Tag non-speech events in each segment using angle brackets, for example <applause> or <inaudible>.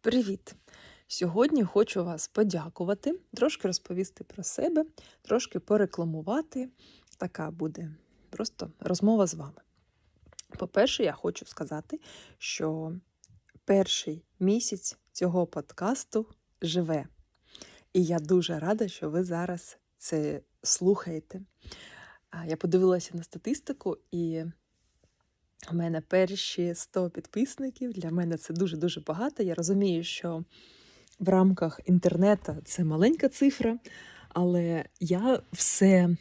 Привіт! Сьогодні хочу вас подякувати, трошки розповісти про себе, трошки порекламувати. Така буде просто розмова з вами. По-перше, я хочу сказати, що перший місяць цього подкасту живе. І я дуже рада, що ви зараз це слухаєте. Я подивилася на статистику, і у мене перші 100 підписників. Для мене це дуже-дуже багато. Я розумію, що в рамках інтернету це маленька цифра, але я все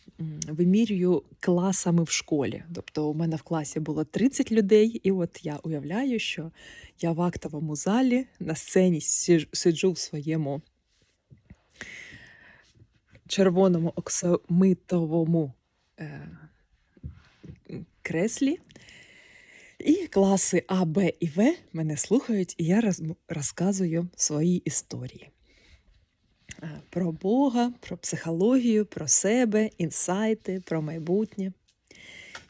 вимірюю класами в школі. Тобто, у мене в класі було 30 людей, і от я уявляю, що я в актовому залі на сцені сиджу в своєму червоному оксамитовому е, креслі. І класи А, Б і В мене слухають, і я роз- розказую свої історії про Бога, про психологію, про себе, інсайти, про майбутнє.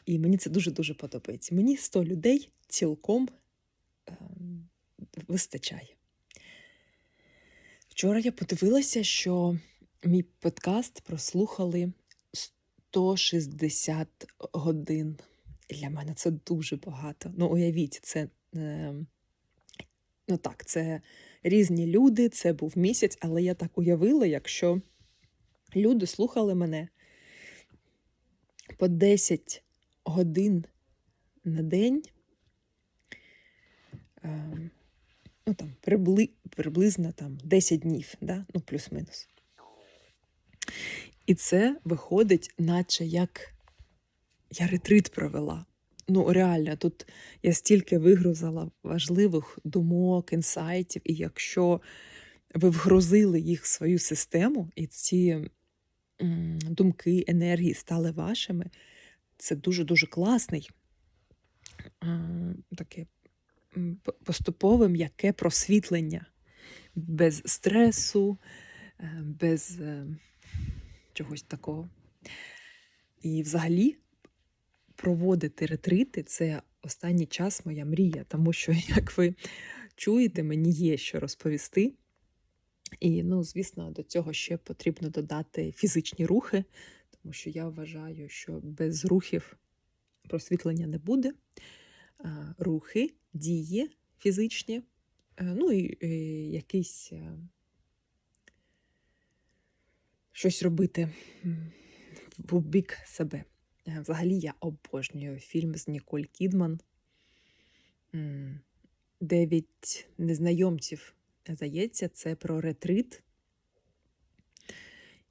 І мені це дуже-дуже подобається. Мені 100 людей цілком ем, вистачає. Вчора я подивилася, що мій подкаст прослухали 160 годин. Для мене це дуже багато. Ну, уявіть, це. Е, ну так, це різні люди, це був місяць, але я так уявила, якщо люди слухали мене по 10 годин на день, е, ну там прибли, приблизно там 10 днів, да? ну плюс-мінус. І це виходить, наче як я ретрит провела. Ну, реально, тут я стільки вигрузила важливих думок, інсайтів, і якщо ви вгрузили їх в свою систему, і ці думки, енергії стали вашими, це дуже-дуже класний, таке поступове м'яке просвітлення без стресу, е, без е, чогось такого. І взагалі проводити ретрити це останній час моя мрія, тому що, <laughs> як ви чуєте, мені є що розповісти. І, ну, звісно, до цього ще потрібно додати фізичні рухи, тому що я вважаю, що без рухів просвітлення не буде. Рухи, дії фізичні, е, ну і якийсь е, щось робити в бік себе. Е, Взагалі я обожнюю фільм з Ніколь Кідман. Дев'ять незнайомців, здається, це про ретрит.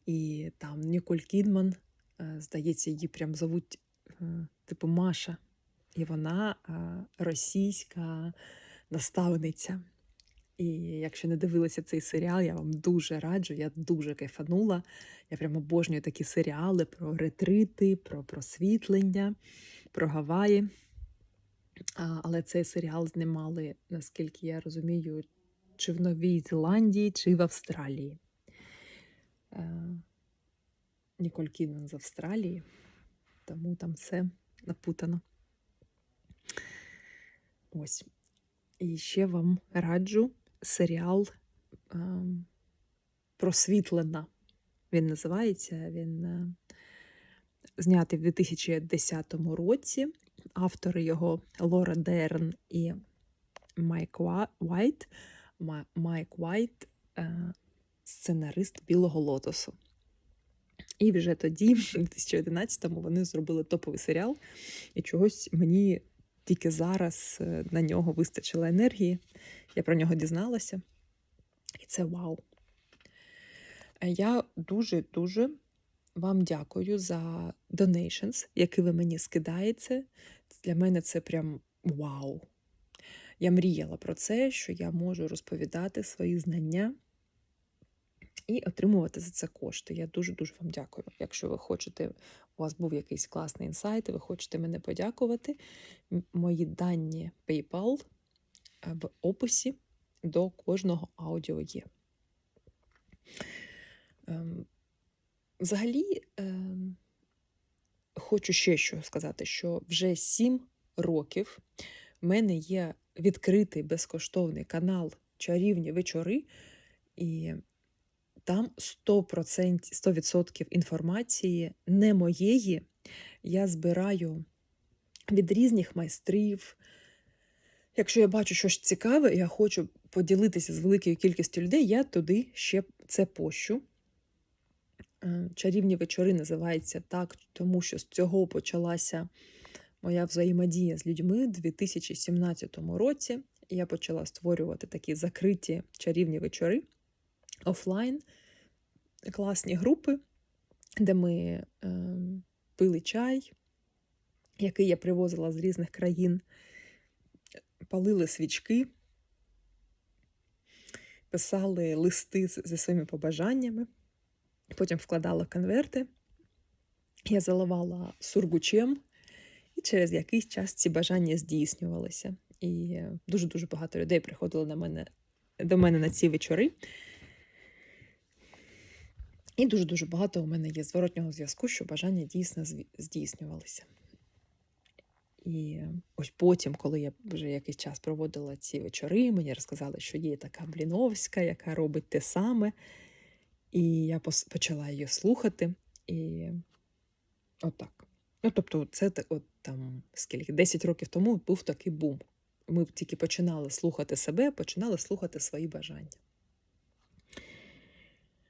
І там Ніколь Кідман, е, здається, її прям зовуть типу Маша. І вона російська наставниця. І якщо не дивилися цей серіал, я вам дуже раджу, я дуже кайфанула. Я прям обожнюю такі серіали про ретрити, про просвітлення, про Гаваї. Але цей серіал знімали, наскільки я розумію, чи в Новій Зеландії, чи в Австралії. Е, Ніколь Кідман з Австралії, тому там все напутано. Ось. І ще вам раджу серіал ем, Просвітлена. Він називається. Він е, знятий в 2010 році. Автори його Лора Дерн і Майк Уайт. Майк Уайт, е, сценарист Білого Лотосу. І вже тоді, в 2011-му, вони зробили топовий серіал, і чогось мені тільки зараз е, на нього вистачило енергії. Я про нього дізналася. І це вау. Е, Я дуже-дуже вам дякую за donations, які ви мені скидаєте. Для мене це прям вау. Я мріяла про це, що я можу розповідати свої знання і отримувати за це кошти. Я дуже-дуже вам дякую. Якщо ви хочете, у вас був якийсь класний інсайт, і ви хочете мене подякувати, мої дані PayPal е, в описі до кожного аудіо є. Ем, Взагалі, ем, хочу ще що сказати, що вже сім років в мене є відкритий безкоштовний канал чарівні вечори, і там 100%, 100% інформації не моєї. Я збираю від різних майстрів. Якщо я бачу щось цікаве, я хочу поділитися з великою кількістю людей, я туди ще це пощу. Е, Чарівні вечори називається так, тому що з цього почалася моя взаємодія з людьми у 2017 році. Я почала створювати такі закриті чарівні вечори офлайн, класні групи, де ми е, пили чай, який я привозила з різних країн, палили свічки, писали листи зі своїми побажаннями, потім вкладала конверти. Я заливала сургучем, і через якийсь час ці бажання здійснювалися. І дуже-дуже багато людей приходило на мене, до мене на ці вечори. І дуже-дуже багато у мене є зворотнього зв'язку, що бажання дійсно здійснювалися. І ось потім, коли я вже якийсь час проводила ці вечори, мені розказали, що є така Бліновська, яка робить те саме. І я почала її слухати. І отак. Ну, тобто, це от там скільки 10 років тому був такий бум. Ми тільки починали слухати себе, починали слухати свої бажання.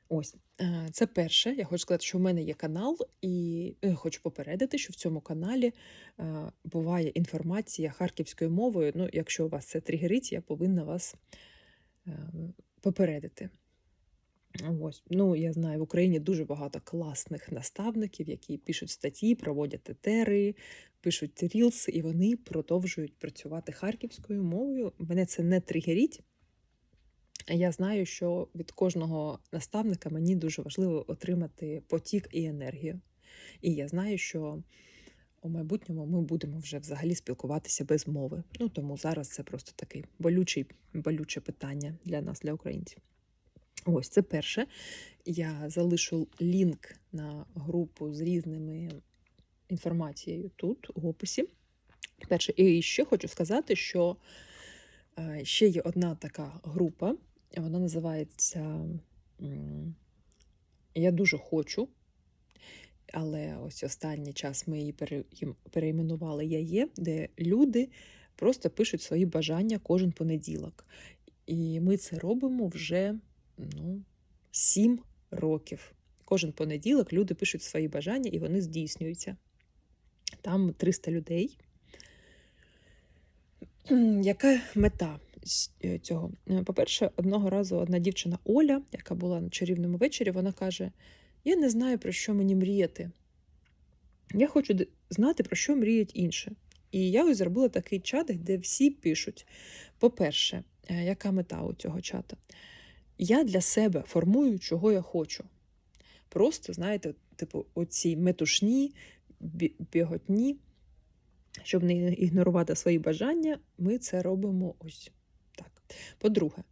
Ось, е, це перше. Я хочу сказати, що в мене є канал, і е, хочу попередити, що в цьому каналі е, буває інформація харківською мовою. Ну, якщо у вас це тригерить, я повинна вас попередити. Ось, ну я знаю, в Україні дуже багато класних наставників, які пишуть статті, проводять етери, пишуть рілс, і вони продовжують працювати харківською мовою. Мене це не тригерить. Я знаю, що від кожного наставника мені дуже важливо отримати потік і енергію. І я знаю, що у майбутньому ми будемо вже взагалі спілкуватися без мови. Ну тому зараз це просто такий болючий, болюче питання для нас, для українців. Ось це перше. Я залишу лінк на групу з різними інформацією тут, у описі. Перше, і ще хочу сказати, що е, ще є одна така група, вона називається Я дуже хочу. Але ось останній час ми її пере- їм- Я є, де люди просто пишуть свої бажання кожен понеділок. І ми це робимо вже ну, сім років. Кожен понеділок люди пишуть свої бажання і вони здійснюються. Там 300 людей. Яка мета цього? Е, По-перше, одного разу одна дівчина Оля, яка була на чарівному вечорі, вона каже: Я не знаю, про що мені мріяти. Я хочу знати, про що мріють інші. І я ось зробила такий чат, де всі пишуть: по-перше, е, яка мета у цього чата? Я для себе формую, чого я хочу. Просто, знаєте, типу, оці метушні, біготні, щоб не ігнорувати свої бажання, ми це робимо ось. По-друге,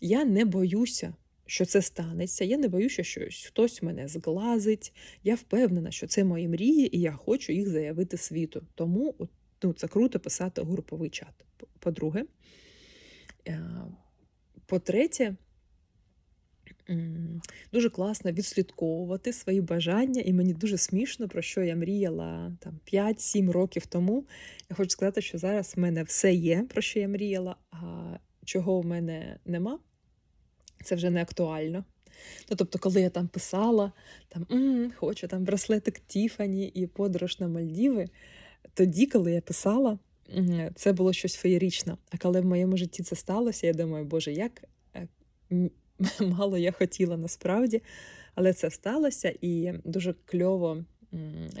я не боюся, що це станеться. Я не боюся, що хтось мене зглазить. Я впевнена, що це мої мрії, і я хочу їх заявити світу. Тому ну, це круто писати груповий чат. По- По-друге, е, по-третє, дуже класно відслідковувати свої бажання, і мені дуже смішно, про що я мріяла там 5-7 років тому. Я хочу сказати, що зараз в мене все є, про що я мріяла, а чого в мене нема, це вже не актуально. Ну, тобто, коли я там писала, там «М, хочу там браслетик Тіфані і подорож на Мальдіви, тоді, коли я писала, це було щось феєрічне. А коли в моєму житті це сталося, я думаю, боже, як е, <laughs> мало я хотіла насправді, але це сталося, і дуже кльово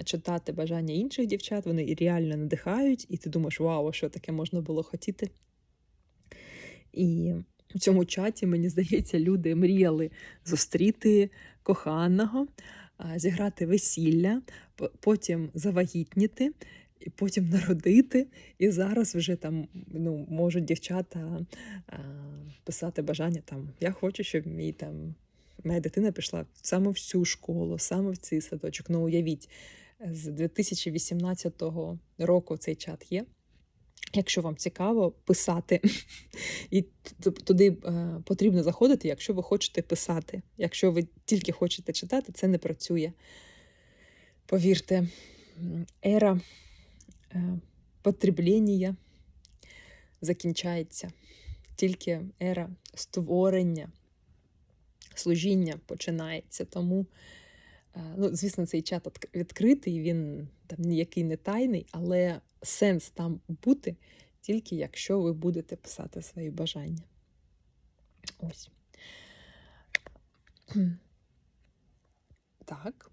читати бажання інших дівчат, вони реально надихають, і ти думаєш, вау, що таке можна було хотіти. І в цьому чаті, мені здається, люди мріяли зустріти коханого, зіграти весілля, потім завагітніти, і потім народити. І зараз вже там ну, можуть дівчата писати бажання там. Я хочу, щоб мій там. Моя дитина пішла саме в цю школу, саме в цей садочок. Ну, уявіть, з 2018 року цей чат є. Якщо вам цікаво писати, <laughs> і туди е, потрібно заходити, якщо ви хочете писати. Якщо ви тільки хочете читати, це не працює. Повірте, ера е, потребління закінчається. Тільки ера створення, служіння починається. Тому, ну, звісно, цей чат відкритий, він там ніякий не тайний, але сенс там бути тільки якщо ви будете писати свої бажання. Ось. Так.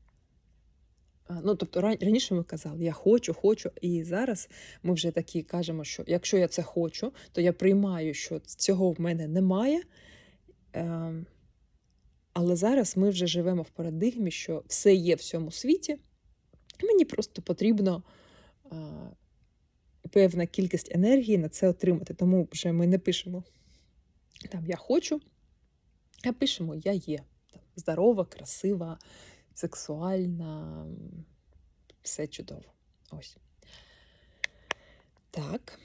Ну, тобто ран- раніше ми казали, я хочу, хочу, і зараз ми вже такі кажемо, що якщо я це хочу, то я приймаю, що цього в мене немає. Але зараз ми вже живемо в парадигмі, що все є в цьому світі, і мені просто потрібно а, певна кількість енергії на це отримати. Тому вже ми не пишемо там я хочу, а пишемо я є. Там, здорова, красива, сексуальна, все чудово. Ось. Так.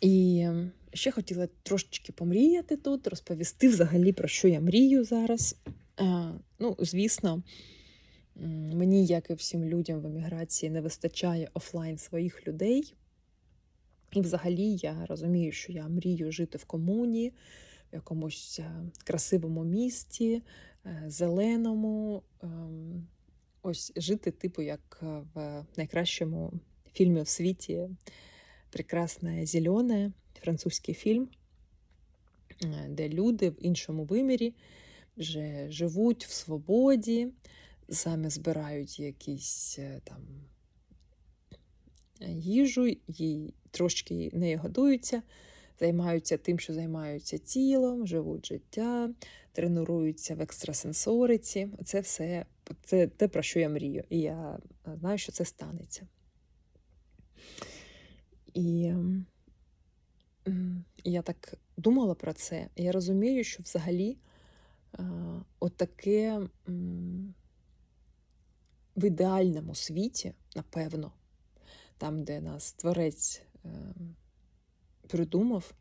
І ем, ще хотіла трошечки помріяти тут, розповісти взагалі, про що я мрію зараз. Ну, звісно, мені, як і всім людям в еміграції, не вистачає офлайн своїх людей. І взагалі я розумію, що я мрію жити в комуні, в якомусь е, красивому місті, е, зеленому. ем, Ось жити, типу, як е, в найкращому фільмі в світі Прекрасне зелене, французький фільм, е, де люди в іншому вимірі вже живуть в свободі, самі збирають якісь е, там е, їжу, їй трошки нею годуються, займаються тим, що займаються тілом, живуть життя, тренуються в екстрасенсориці. Це все це те, про що я мрію. І я е, знаю, що це станеться. І я так думала про це, я розумію, що взагалі е, отаке в ідеальному світі, напевно, там, де нас творець е, придумав,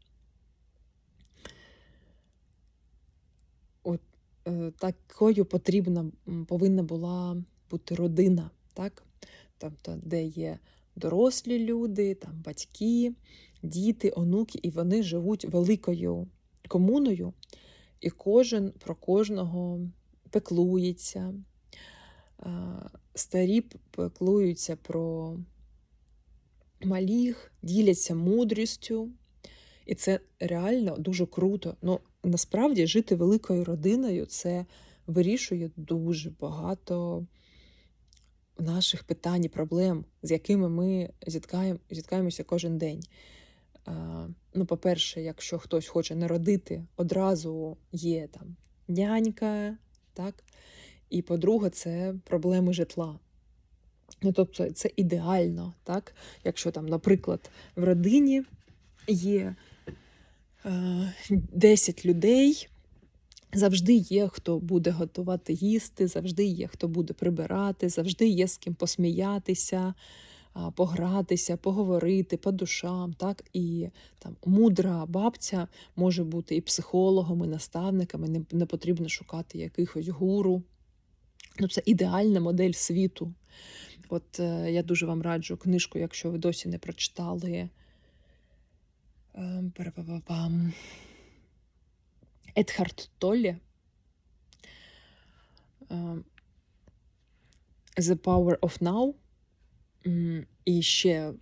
е, такою потрібна повинна була бути родина, так? Тобто, де є дорослі люди, там батьки, діти, онуки, і вони живуть великою комуною, і кожен про кожного пеклується. Старі пеклуються про маліх, діляться мудрістю. І це реально дуже круто. Ну, насправді жити великою родиною це вирішує дуже багато наших питань і проблем, з якими ми зіткаємо, зіткаємося кожен день. Ну, по-перше, якщо хтось хоче народити, одразу є там нянька, так? І по-друге, це проблеми житла. Ну, тобто, це ідеально, так? Якщо там, наприклад, в родині є е, 10 людей, завжди є хто буде готувати їсти, завжди є хто буде прибирати, завжди є з ким посміятися, погратися, поговорити по душам. Так? І там мудра бабця може бути і психологом, і наставником, і не, не потрібно шукати якихось гуру. Ну, це ідеальна модель світу. От е, я дуже вам раджу книжку, якщо ви досі не прочитали. Ем, перепапапам. Едхард Толлі. The Power of Now. І ще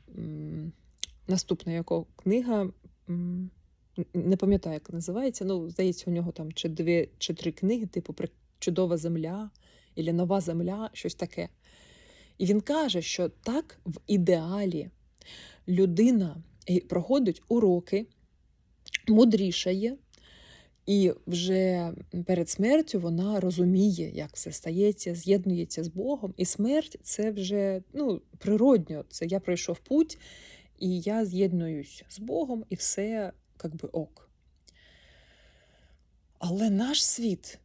наступна його книга. Не пам'ятаю, як називається. Ну, здається, у нього там чи дві, чи три книги, типу «При- Чудова земля або Нова земля, щось таке. І він каже, що так в ідеалі людина проходить уроки, мудрішає, і вже перед смертю вона розуміє, як все стається, з'єднується з Богом. І смерть це вже ну, природньо. Це я пройшов путь, і я з'єднуюсь з Богом, і все як би ок. Але наш світ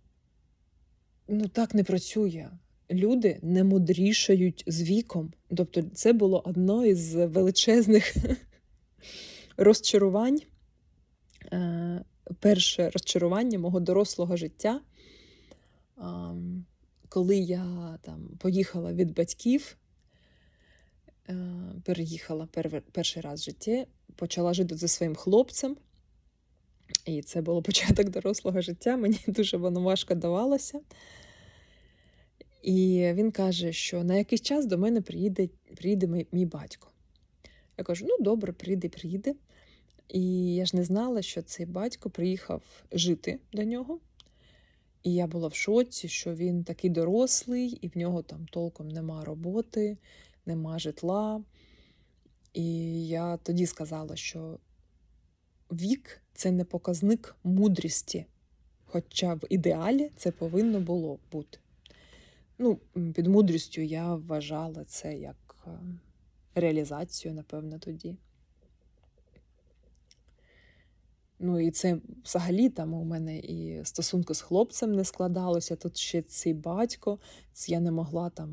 ну, так не працює. Люди не мудрішають з віком. Тобто, це було одно із величезних <laughs> розчарувань. Перше розчарування мого дорослого життя, коли я там поїхала від батьків, е, переїхала перший раз в житті, почала жити зі своїм хлопцем. І це було <laughs> початок дорослого життя. Мені дуже воно важко давалося. І він каже, що на якийсь час до мене приїде приїде мій, мій батько. Я кажу: ну добре, прийде, приїде. І я ж не знала, що цей батько приїхав жити до нього. І я була в шоці, що він такий дорослий, і в нього там толком нема роботи, нема житла. І я тоді сказала, що вік це не показник мудрості. Хоча в ідеалі це повинно було бути. Ну, Під мудрістю я вважала це як е, реалізацію, напевно, тоді. Ну, і це взагалі там у мене і стосунки з хлопцем не складалося. Тут ще цей батько, я не могла там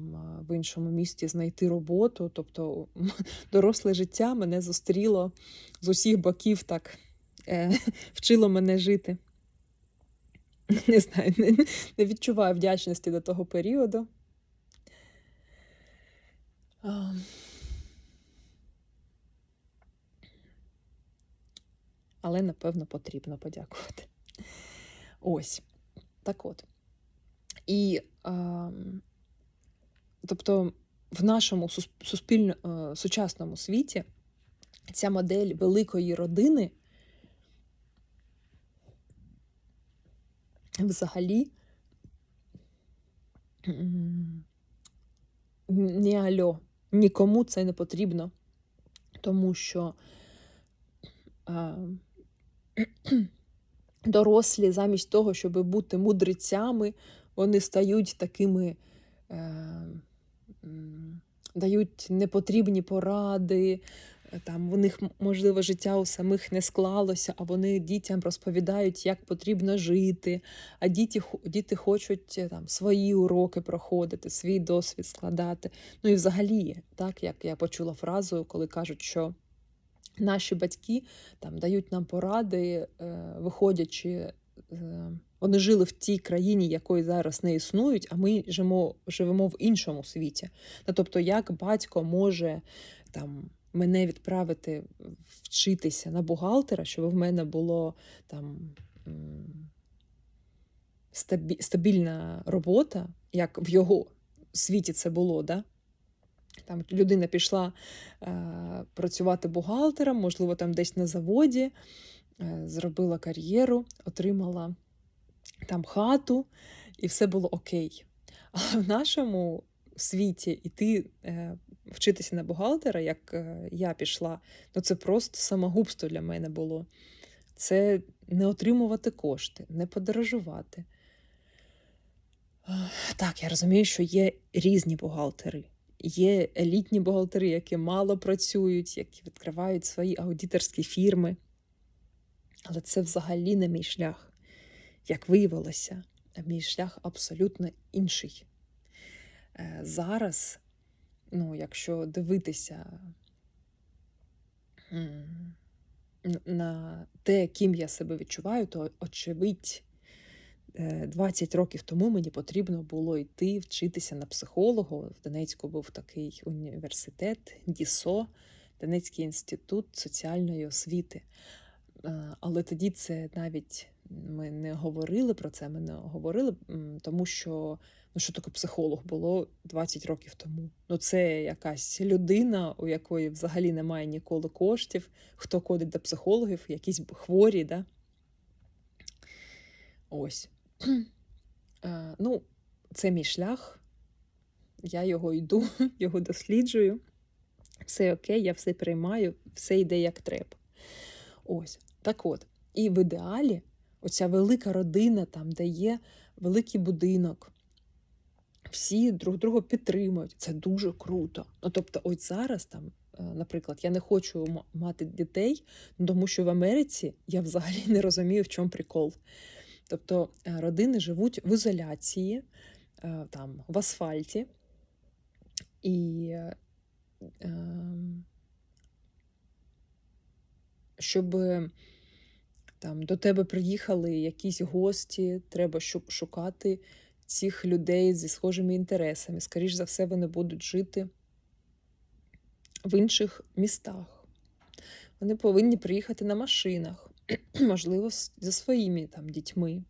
в іншому місті знайти роботу. Тобто <laughs> доросле життя мене зустріло з усіх боків, так е, <laughs> вчило мене жити. <laughs> Не знаю, не, не відчуваю вдячності до того періоду. Але, напевно, потрібно подякувати. Ось. Так от. І, е, тобто, в нашому суспільно, е, сучасному світі ця модель великої родини взагалі не альо, нікому це не потрібно, тому що а, дорослі, замість того, щоб бути мудрецями, вони стають такими, е, дають непотрібні поради, там у них, можливо, життя у самих не склалося, а вони дітям розповідають, як потрібно жити. А діти діти хочуть е, там свої уроки проходити, свій досвід складати. Ну і взагалі, так як я почула фразу, коли кажуть, що наші батьки там дають нам поради, е, виходячи. Е, вони жили в тій країні, якої зараз не існують, а ми живемо живемо в іншому світі. Тобто, як батько може там мене відправити вчитися на бухгалтера, щоб в мене було там стабільна робота, як в його світі це було. да? Там людина пішла е, працювати бухгалтером, можливо, там десь на заводі, е, зробила кар'єру, отримала там хату, і все було окей. <laughs> А в нашому світі іти е, вчитися на бухгалтера, як е, я пішла, ну це просто самогубство для мене було. Це не отримувати кошти, не подорожувати. Так, я розумію, що є різні бухгалтери. Є елітні бухгалтери, які мало працюють, які відкривають свої аудиторські фірми. Але це взагалі не мій шлях. Як виявилося, мій шлях абсолютно інший. Е, зараз ну, якщо дивитися на те, ким я себе відчуваю, то очевидь, 20 е, років тому мені потрібно було йти вчитися на психолога. В Донецьку був такий університет, ДІСО, Донецький інститут соціальної освіти. Е, але тоді це навіть ми не говорили про це, ми не говорили, тому що ну що таке психолог було 20 років тому. Ну це якась людина, у якої взагалі немає ніколи коштів, хто ходить до психологів, якісь хворі. да? Ось. Е, ну, це мій шлях. Я його йду, <laughs> його досліджую. Все окей, я все приймаю, все йде як треба. Ось. Так от. І в ідеалі оця велика родина, там, де є великий будинок, всі друг друга підтримують. Це дуже круто. Ну, Тобто, ось зараз там. Е, наприклад, я не хочу мати дітей, тому що в Америці я взагалі не розумію, в чому прикол. Тобто е, родини живуть в ізоляції, е, там, в асфальті, і ем, щоб там до тебе приїхали якісь гості, треба шу- шукати цих людей зі схожими інтересами. Скоріш за все, вони будуть жити в інших містах. Вони повинні приїхати на машинах, <clears throat> можливо, з- своїми там дітьми.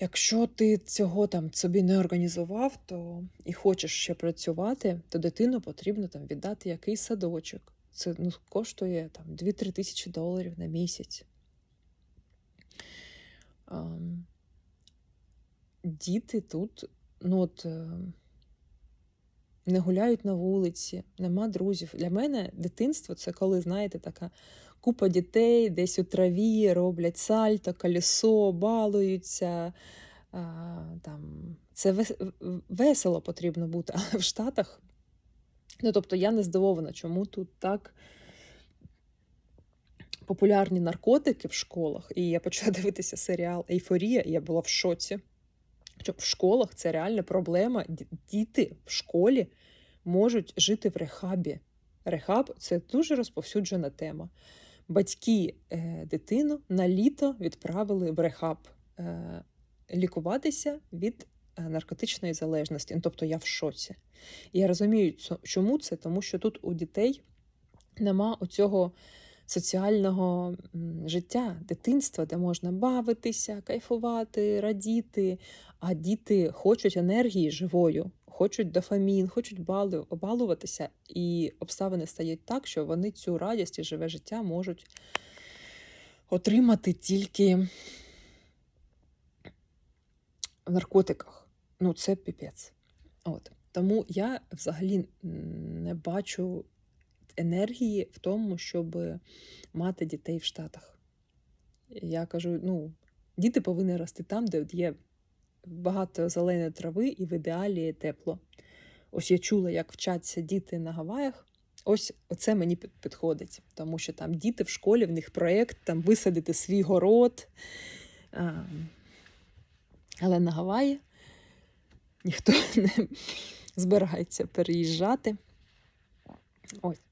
Якщо ти цього там собі не організував, то і хочеш ще працювати, то дитину потрібно там віддати якийсь садочок. Це ну, коштує там 2-3 тисячі доларів на місяць. Ам, діти тут ну, от, е, не гуляють на вулиці, нема друзів. Для мене дитинство це коли, знаєте, така купа дітей десь у траві роблять сальто, колесо, балуються. Там, це весело потрібно бути, <laughs> але в Штатах. Ну, тобто я не здивована, чому тут так популярні наркотики в школах. І я почала <laughs> дивитися серіал Ейфорія, і я була в шоці. Що в школах це реальна проблема. Діти в школі можуть жити в рехабі. Рехаб це дуже розповсюджена тема. Батьки е, дитину на літо відправили в рехаб е, лікуватися від е, наркотичної залежності. Ну, тобто я в шоці. І я розумію, чому це, тому що тут у дітей нема оцього соціального життя, дитинства, де можна бавитися, кайфувати, радіти. А діти хочуть енергії живою, хочуть дофамін, хочуть балу, балуватися, і обставини стають так, що вони цю радість і живе життя можуть отримати тільки в наркотиках. Ну, це піпець. От. Тому я взагалі не бачу енергії в тому, щоб мати дітей в Штатах. Я кажу: ну, діти повинні рости там, де є багато зеленої трави і в ідеалі тепло. Ось я чула, як вчаться діти на Гаваях. Ось оце мені підходить, тому що там діти в школі, в них проєкт там висадити свій город. Але на Гаваї ніхто <laughs> не збирається переїжджати. Ось.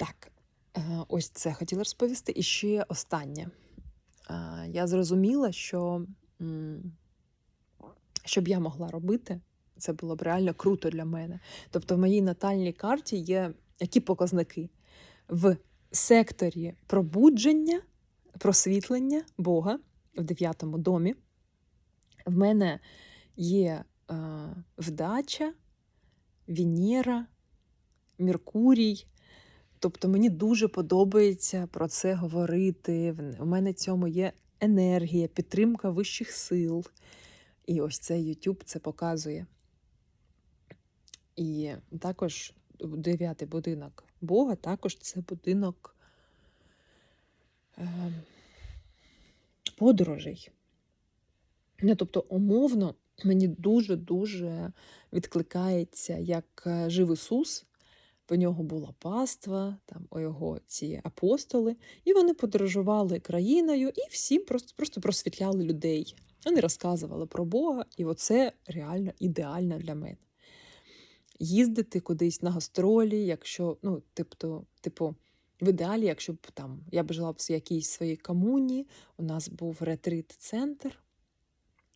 Так, е, ось це хотіла розповісти. І ще останнє. Е, Я зрозуміла, що щоб я могла робити, це було б реально круто для мене. Тобто, в моїй натальній карті є які показники в секторі пробудження, просвітлення Бога в дев'ятому домі. В мене є е, вдача, Венера, Меркурій. Тобто мені дуже подобається про це говорити. У мене цьому є енергія, підтримка вищих сил. І ось цей YouTube це показує. І також дев'ятий будинок Бога, також це будинок е, подорожей. Ну, тобто, умовно, мені дуже-дуже відкликається, як е, жив Ісус. В нього була паства, там у його ці апостоли, і вони подорожували країною і всім просто, просто просвітляли людей. Вони розказували про Бога, і оце реально ідеально для мене. Їздити кудись на гастролі, якщо, ну, типу, типу, в ідеалі, якщо б там я б жила в якійсь своїй комуні, у нас був ретрит-центр,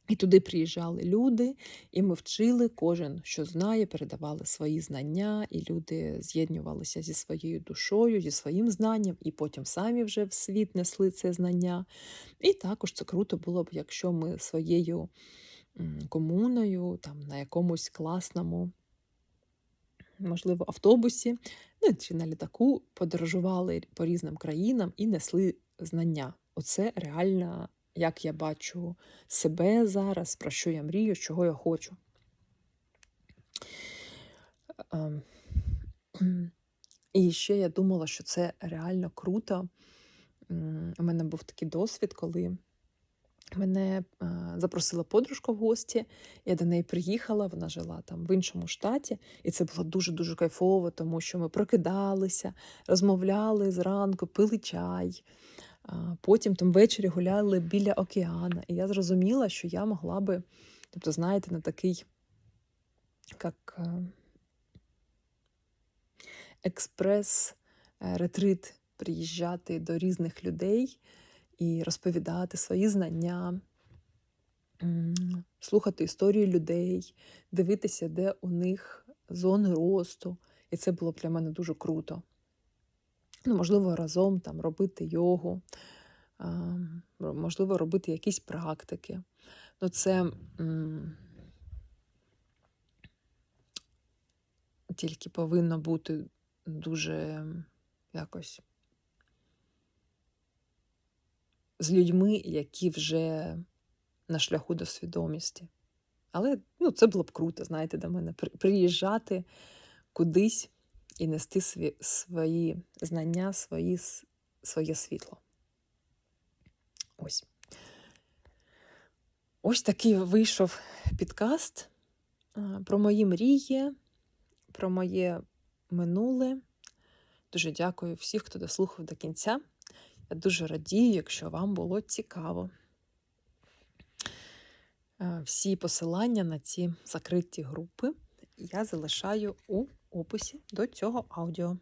і туди приїжджали люди, і ми вчили, кожен, що знає, передавали свої знання, і люди з'єднувалися зі своєю душою, зі своїм знанням, і потім самі вже в світ несли це знання. І також це круто було б, якщо ми своєю комуною, там на якомусь класному, можливо, автобусі, ну чи на літаку подорожували по різним країнам і несли знання. Оце реально, як я бачу себе зараз, про що я мрію, чого я хочу. Ем, І ще я думала, що це реально круто. У мене був такий досвід, коли мене е, запросила подружка в гості, я до неї приїхала, вона жила там в іншому штаті, і це було дуже-дуже кайфово, тому що ми прокидалися, розмовляли зранку, пили чай. Потім там ввечері гуляли біля океану. І я зрозуміла, що я могла би, тобто, знаєте, на такий як е, експрес-ретрит приїжджати до різних людей і розповідати свої знання, слухати історії людей, дивитися, де у них зони росту. І це було для мене дуже круто. Ну, можливо, разом там робити йогу, можливо, робити якісь практики. Ну, це тільки повинно бути дуже якось з людьми, які вже на шляху до свідомості. Але ну, це було б круто, знаєте, до мене приїжджати кудись і нести сві, свої знання, свої, своє світло. Ось. Ось такий вийшов підкаст про мої мрії, про моє минуле. Дуже дякую всіх, хто дослухав до кінця. Я дуже радію, якщо вам було цікаво. Е, Всі посилання на ці закриті групи я залишаю у описі до цього аудіо.